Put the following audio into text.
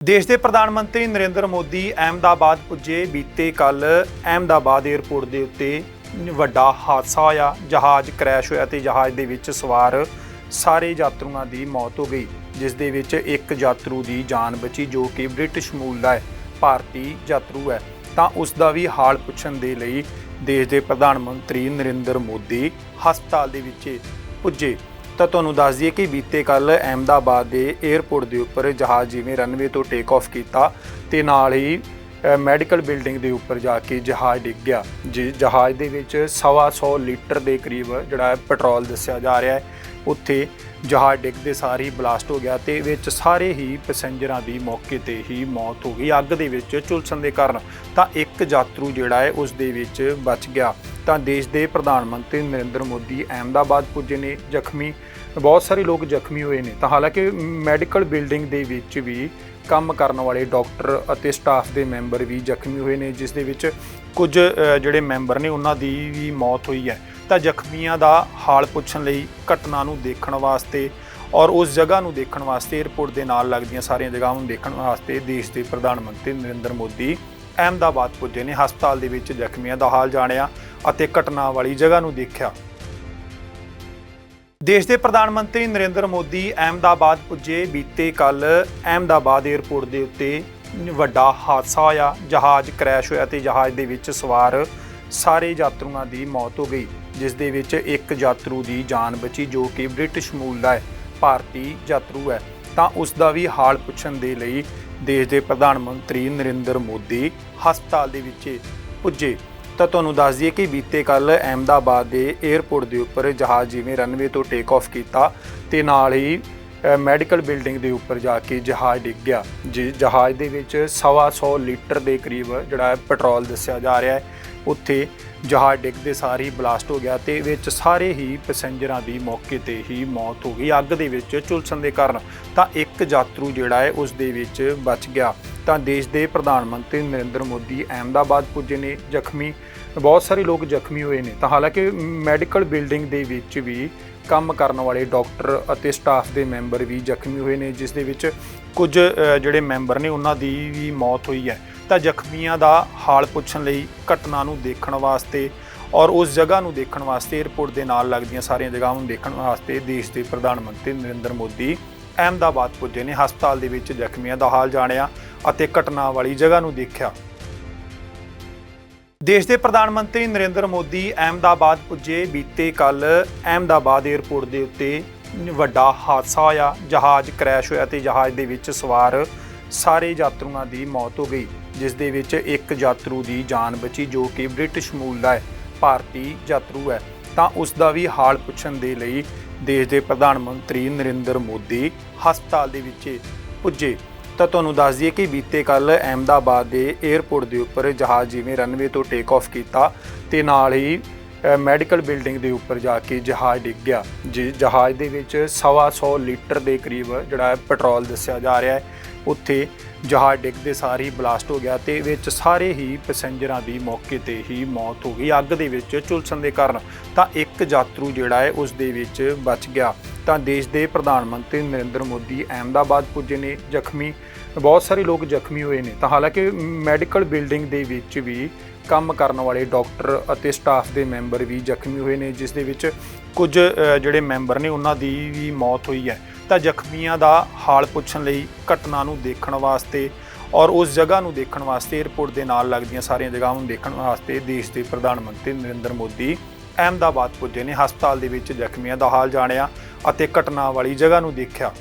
ਦੇਸ਼ ਦੇ ਪ੍ਰਧਾਨ ਮੰਤਰੀ ਨਰਿੰਦਰ ਮੋਦੀ ਅਹਿਮਦਾਬਾਦ ਪੁੱਜੇ। ਬੀਤੇ ਕੱਲ ਅਹਿਮਦਾਬਾਦ 에ਅਰਪੋਰਟ ਦੇ ਉੱਤੇ ਵੱਡਾ ਹਾਦਸਾ ਹੋਇਆ। ਜਹਾਜ਼ ਕ੍ਰੈਸ਼ ਹੋਇਆ ਤੇ ਜਹਾਜ਼ ਦੇ ਵਿੱਚ ਸਵਾਰ ਸਾਰੇ ਯਾਤਰੂਆਂ ਦੀ ਮੌਤ ਹੋ ਗਈ, ਜਿਸ ਦੇ ਵਿੱਚ ਇੱਕ ਯਾਤਰੂ ਦੀ ਜਾਨ ਬਚੀ, ਜੋ ਕਿ ਬ੍ਰਿਟਿਸ਼ ਮੂਲ ਦਾ ਹੈ, ਭਾਰਤੀ ਯਾਤਰੂ ਹੈ। ਤਾਂ ਉਸ ਦਾ ਵੀ ਹਾਲ ਪੁੱਛਣ ਦੇ ਲਈ ਦੇਸ਼ ਦੇ ਪ੍ਰਧਾਨ ਮੰਤਰੀ ਨਰਿੰਦਰ ਮੋਦੀ ਹਸਪਤਾਲ ਦੇ ਵਿੱਚ ਪੁੱਜੇ। ਤਾਂ ਤੁਹਾਨੂੰ ਦੱਸ ਦਈਏ ਕਿ ਬੀਤੇ ਕੱਲ ਅਹਿਮਦਾਬਾਦ ਦੇ 에ਅਰਪੋਰਟ ਦੇ ਉੱਪਰ ਜਹਾਜ਼ ਜਿਵੇਂ ਰਨਵੇ ਤੋਂ ਟੇਕ ਆਫ ਕੀਤਾ ਤੇ ਨਾਲ ਹੀ ਮੈਡੀਕਲ ਬਿਲਡਿੰਗ ਦੇ ਉੱਪਰ ਜਾ ਕੇ ਜਹਾਜ਼ ਡਿੱਗ ਗਿਆ। ਜਿ, ਜਹਾਜ਼ ਦੇ ਵਿੱਚ ਸਵਾ ਸੌ ਲੀਟਰ ਦੇ ਕਰੀਬ ਜਿਹੜਾ ਪੈਟਰੋਲ ਦੱਸਿਆ ਜਾ ਰਿਹਾ ਹੈ। ਉੱਥੇ ਜਹਾਜ਼ ਡਿੱਗਦੇ ਸਾਰ ਹੀ ਬਲਾਸਟ ਹੋ ਗਿਆ ਤੇ ਵਿੱਚ ਸਾਰੇ ਹੀ ਪੈਸੇਂਜਰਾਂ ਦੀ ਮੌਕੇ ਤੇ ਹੀ ਮੌਤ ਹੋ ਗਈ। ਅੱਗ ਦੇ ਵਿੱਚ ਝੁਲਸਣ ਦੇ ਕਾਰਨ ਤਾਂ ਇੱਕ ਯਾਤਰੂ ਜਿਹੜਾ ਹੈ ਉਸ ਦੇ ਵਿੱਚ ਬਚ ਗਿਆ। ਤਾਂ ਦੇਸ਼ ਦੇ ਪ੍ਰਧਾਨ ਮੰਤਰੀ ਨਰਿੰਦਰ ਮੋਦੀ ਅਹਿਮਦਾਬਾਦ ਪੁੱਜੇ ਨੇ, ਜ਼ਖਮੀ, ਬਹੁਤ ਸਾਰੇ ਲੋਕ ਜ਼ਖਮੀ ਹੋਏ ਨੇ। ਤਾਂ ਹਾਲਾਂਕਿ ਮੈਡੀਕਲ ਬਿਲਡਿੰਗ ਦੇ ਵਿੱਚ ਵੀ ਕੰਮ ਕਰਨ ਵਾਲੇ ਡਾਕਟਰ ਅਤੇ ਸਟਾਫ ਦੇ ਮੈਂਬਰ ਵੀ ਜ਼ਖਮੀ ਹੋਏ ਨੇ, ਜਿਸ ਦੇ ਵਿੱਚ ਕੁਝ ਜਿਹੜੇ ਮੈਂਬਰ ਨੇ, ਉਹਨਾਂ ਦੀ ਵੀ ਮੌਤ ਹੋਈ ਹੈ। ਤਾਂ ਜ਼ਖਮੀਆਂ ਦਾ ਹਾਲ ਪੁੱਛਣ ਲਈ ਘਟਨਾ ਨੂੰ ਦੇਖਣ ਵਾਸਤੇ ਔਰ ਉਸ ਜਗ੍ਹਾ ਨੂੰ ਦੇਖਣ ਵਾਸਤੇ 에ਅਰਪੋਰਟ ਦੇ ਨਾਲ ਲੱਗਦੀਆਂ ਸਾਰੀਆਂ ਜਗ੍ਹਾਵਾਂ ਨੂੰ ਦੇਖਣ ਵਾਸਤੇ ਦੇਸ਼ ਦੇ ਪ੍ਰਧਾਨ ਮੰਤਰੀ ਨਰਿੰਦਰ ਮੋਦੀ ਅਹਿਮਦਾਬਾਦ ਪੁੱਜੇ ਨੇ। ਹਸਪਤਾਲ ਦੇ ਵਿੱਚ ਜ਼ਖਮੀਆਂ ਦਾ ਹਾਲ ਜਾਣਿਆ। ਅਤੇ ਘਟਨਾ ਵਾਲੀ ਜਗ੍ਹਾ ਨੂੰ ਦੇਖਿਆ। ਦੇਸ਼ ਦੇ ਪ੍ਰਧਾਨ ਮੰਤਰੀ ਨਰਿੰਦਰ ਮੋਦੀ ਅਹਿਮਦਾਬਾਦ ਪੁੱਜੇ। ਬੀਤੇ ਕੱਲ ਅਹਿਮਦਾਬਾਦ 에ਅਰਪੋਰਟ ਦੇ ਉੱਤੇ ਵੱਡਾ ਹਾਦਸਾ ਹੋਇਆ। ਜਹਾਜ਼ ਕ੍ਰੈਸ਼ ਹੋਇਆ ਤੇ ਜਹਾਜ਼ ਦੇ ਵਿੱਚ ਸਵਾਰ ਸਾਰੇ ਯਾਤਰੂਆਂ ਦੀ ਮੌਤ ਹੋ ਗਈ, ਜਿਸ ਦੇ ਵਿੱਚ ਇੱਕ ਯਾਤਰੂ ਦੀ ਜਾਨ ਬਚੀ, ਜੋ ਕਿ ਬ੍ਰਿਟਿਸ਼ ਮੂਲ ਦਾ ਹੈ, ਭਾਰਤੀ ਯਾਤਰੂ ਹੈ। ਤਾਂ ਉਸ ਦਾ ਵੀ ਹਾਲ ਪੁੱਛਣ ਦੇ ਲਈ ਦੇਸ਼ ਦੇ ਪ੍ਰਧਾਨ ਮੰਤਰੀ ਨਰਿੰਦਰ ਮੋਦੀ ਹਸਪਤਾਲ ਦੇ ਵਿੱਚ ਪੁੱਜੇ। ਤਾਂ ਤੁਹਾਨੂੰ ਦੱਸ ਦਈਏ ਕਿ ਬੀਤੇ ਕੱਲ ਅਹਿਮਦਾਬਾਦ ਦੇ 에ਅਰਪੋਰਟ ਦੇ ਉੱਪਰ ਜਹਾਜ਼ ਜਿਵੇਂ ਰਨਵੇ ਤੋਂ ਟੇਕ ਆਫ ਕੀਤਾ ਤੇ ਨਾਲ ਹੀ ਮੈਡੀਕਲ ਬਿਲਡਿੰਗ ਦੇ ਉੱਪਰ ਜਾ ਕੇ ਜਹਾਜ਼ ਡਿੱਗ ਗਿਆ। ਜਿ, ਜਹਾਜ਼ ਦੇ ਵਿੱਚ ਸਵਾ ਸੌ ਲੀਟਰ ਦੇ ਕਰੀਬ ਜਿਹੜਾ ਪੈਟਰੋਲ ਦੱਸਿਆ ਜਾ ਰਿਹਾ ਹੈ। ਉੱਥੇ ਜਹਾਜ਼ ਡਿੱਗਦੇ ਸਾਰ ਹੀ ਬਲਾਸਟ ਹੋ ਗਿਆ ਤੇ ਵਿੱਚ ਸਾਰੇ ਹੀ ਪੈਸੇਂਜਰਾਂ ਦੀ ਮੌਕੇ ਤੇ ਹੀ ਮੌਤ ਹੋ ਗਈ। ਅੱਗ ਦੇ ਵਿੱਚ ਝੁਲਸਣ ਦੇ ਕਾਰਨ ਤਾਂ ਇੱਕ ਯਾਤਰੂ ਜਿਹੜਾ ਹੈ ਉਸ ਦੇ ਵਿੱਚ ਬਚ ਗਿਆ। ਤਾਂ ਦੇਸ਼ ਦੇ ਪ੍ਰਧਾਨ ਮੰਤਰੀ ਨਰਿੰਦਰ ਮੋਦੀ ਅਹਿਮਦਾਬਾਦ ਪੁੱਜੇ ਨੇ, ਜ਼ਖਮੀ, ਬਹੁਤ ਸਾਰੇ ਲੋਕ ਜ਼ਖਮੀ ਹੋਏ ਨੇ। ਤਾਂ ਹਾਲਾਂਕਿ ਮੈਡੀਕਲ ਬਿਲਡਿੰਗ ਦੇ ਵਿੱਚ ਵੀ ਕੰਮ ਕਰਨ ਵਾਲੇ ਡਾਕਟਰ ਅਤੇ ਸਟਾਫ ਦੇ ਮੈਂਬਰ ਵੀ ਜ਼ਖਮੀ ਹੋਏ ਨੇ, ਜਿਸ ਦੇ ਵਿੱਚ ਕੁਝ ਜਿਹੜੇ ਮੈਂਬਰ ਨੇ, ਉਹਨਾਂ ਦੀ ਵੀ ਮੌਤ ਹੋਈ ਹੈ। ਤਾਂ ਜ਼ਖਮੀਆਂ ਦਾ ਹਾਲ ਪੁੱਛਣ ਲਈ ਘਟਨਾ ਨੂੰ ਦੇਖਣ ਵਾਸਤੇ ਔਰ ਉਸ ਜਗ੍ਹਾ ਨੂੰ ਦੇਖਣ ਵਾਸਤੇ 에ਅਰਪੋਰਟ ਦੇ ਨਾਲ ਲੱਗਦੀਆਂ ਸਾਰੀਆਂ ਜਗ੍ਹਾਵਾਂ ਨੂੰ ਦੇਖਣ ਵਾਸਤੇ ਦੇਸ਼ ਦੇ ਪ੍ਰਧਾਨ ਮੰਤਰੀ ਨਰਿੰਦਰ ਮੋਦੀ ਅਹਿਮਦਾਬਾਦ ਪੁੱਜੇ ਨੇ, ਹਸਪਤਾਲ ਦੇ ਵਿੱਚ ਜ਼ਖਮੀਆਂ ਦਾ ਹਾਲ ਜਾਣਿਆ ਅਤੇ ਘਟਨਾ ਵਾਲੀ ਜਗ੍ਹਾ ਨੂੰ ਦੇਖਿਆ। ਦੇਸ਼ ਦੇ ਪ੍ਰਧਾਨ ਮੰਤਰੀ ਨਰਿੰਦਰ ਮੋਦੀ ਅਹਿਮਦਾਬਾਦ ਪੁੱਜੇ। ਬੀਤੇ ਕੱਲ ਅਹਿਮਦਾਬਾਦ ਦੇ 에ਅਰਪੋਰਟ ਦੇ ਉੱਤੇ ਵੱਡਾ ਹਾਦਸਾ ਹੋਇਆ। ਜਹਾਜ਼ ਕ੍ਰੈਸ਼ ਹੋਇਆ ਤੇ ਜਹਾਜ਼ ਦੇ ਵਿੱਚ ਸਵਾਰ ਸਾਰੇ ਯਾਤਰੂਆਂ ਦੀ ਮੌਤ ਹੋ ਗਈ, ਜਿਸ ਦੇ ਵਿੱਚ ਇੱਕ ਯਾਤਰੂ ਦੀ ਜਾਨ ਬਚੀ, ਜੋ ਕਿ ਬ੍ਰਿਟਿਸ਼ ਮੂਲ ਦਾ ਹੈ, ਭਾਰਤੀ ਯਾਤਰੂ ਹੈ। ਤਾਂ ਉਸ ਦਾ ਵੀ ਹਾਲ ਪੁੱਛਣ ਦੇ ਲਈ ਦੇਸ਼ ਦੇ ਪ੍ਰਧਾਨ ਮੰਤਰੀ ਨਰਿੰਦਰ ਮੋਦੀ ਹਸਪਤਾਲ ਦੇ ਵਿੱਚ ਪੁੱਜੇ। ਤਾਂ ਤੁਹਾਨੂੰ ਦੱਸ ਦਈਏ ਕਿ ਬੀਤੇ ਕੱਲ ਅਹਿਮਦਾਬਾਦ ਦੇ 에ਅਰਪੋਰਟ ਦੇ ਉੱਪਰ ਜਹਾਜ਼ ਜਿਵੇਂ ਰਨਵੇ ਤੋਂ ਟੇਕ ਆਫ ਕੀਤਾ ਤੇ ਨਾਲ ਹੀ ਮੈਡੀਕਲ ਬਿਲਡਿੰਗ ਦੇ ਉੱਪਰ ਜਾ ਕੇ ਜਹਾਜ਼ ਡਿੱਗ ਗਿਆ। ਜਿ, ਜਹਾਜ਼ ਦੇ ਵਿੱਚ ਸਵਾ ਸੌ ਲੀਟਰ ਦੇ ਕਰੀਬ ਜਿਹੜਾ ਪੈਟਰੋਲ ਦੱਸਿਆ ਜਾ ਰਿਹਾ ਹੈ। ਉੱਥੇ ਜਹਾਜ਼ ਡਿੱਗਦੇ ਸਾਰ ਹੀ ਬਲਾਸਟ ਹੋ ਗਿਆ ਤੇ ਵਿੱਚ ਸਾਰੇ ਹੀ ਪੈਸੇਂਜਰਾਂ ਦੀ ਮੌਕੇ ਤੇ ਹੀ ਮੌਤ ਹੋ ਗਈ। ਅੱਗ ਦੇ ਵਿੱਚ ਝੁਲਸਣ ਦੇ ਕਾਰਨ ਤਾਂ ਇੱਕ ਯਾਤਰੂ ਜਿਹੜਾ ਹੈ ਉਸ ਦੇ ਵਿੱਚ ਬਚ ਗਿਆ। ਤਾਂ ਦੇਸ਼ ਦੇ ਪ੍ਰਧਾਨ ਮੰਤਰੀ ਨਰਿੰਦਰ ਮੋਦੀ ਅਹਿਮਦਾਬਾਦ ਪੁੱਜੇ ਨੇ, ਜ਼ਖਮੀ, ਬਹੁਤ ਸਾਰੇ ਲੋਕ ਜ਼ਖਮੀ ਹੋਏ ਨੇ। ਤਾਂ ਹਾਲਾਂਕਿ ਮੈਡੀਕਲ ਬਿਲਡਿੰਗ ਦੇ ਵਿੱਚ ਵੀ ਕੰਮ ਕਰਨ ਵਾਲੇ ਡਾਕਟਰ ਅਤੇ ਸਟਾਫ ਦੇ ਮੈਂਬਰ ਵੀ ਜ਼ਖਮੀ ਹੋਏ ਨੇ, ਜਿਸ ਦੇ ਵਿੱਚ ਕੁਝ ਜਿਹੜੇ ਮੈਂਬਰ ਨੇ, ਉਹਨਾਂ ਦੀ ਵੀ ਮੌਤ ਹੋਈ ਹੈ। ਤਾਂ ਜ਼ਖਮੀਆਂ ਦਾ ਹਾਲ ਪੁੱਛਣ ਲਈ ਘਟਨਾ ਨੂੰ ਦੇਖਣ ਵਾਸਤੇ ਔਰ ਉਸ ਜਗ੍ਹਾ ਨੂੰ ਦੇਖਣ ਵਾਸਤੇ 에ਅਰਪੋਰਟ ਦੇ ਨਾਲ ਲੱਗਦੀਆਂ ਸਾਰੀਆਂ ਜਗ੍ਹਾਵਾਂ ਨੂੰ ਦੇਖਣ ਵਾਸਤੇ ਦੇਸ਼ ਦੇ ਪ੍ਰਧਾਨ ਮੰਤਰੀ ਨਰਿੰਦਰ ਮੋਦੀ ਅਹਿਮਦਾਬਾਦ ਪੁੱਜੇ ਨੇ। ਹਸਪਤਾਲ ਦੇ ਵਿੱਚ ਜ਼ਖਮੀਆਂ ਦਾ ਹਾਲ ਜਾਣਿਆ। ਅਤੇ ਘਟਨਾ ਵਾਲੀ ਜਗ੍ਹਾ ਨੂੰ ਦੇਖਿਆ।